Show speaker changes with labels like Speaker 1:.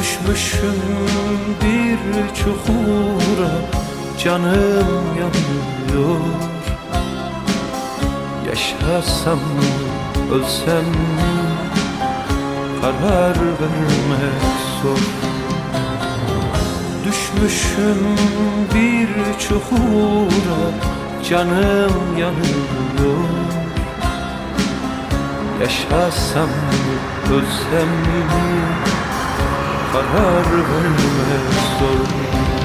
Speaker 1: Düşmüşüm bir çukura Canım yanıyor. Yaşasam mı ölsem mi? Karar vermek zor. Düşmüşüm bir çukura Canım yanıyor. Yaşasam mı ölsem mi Karar vermek zor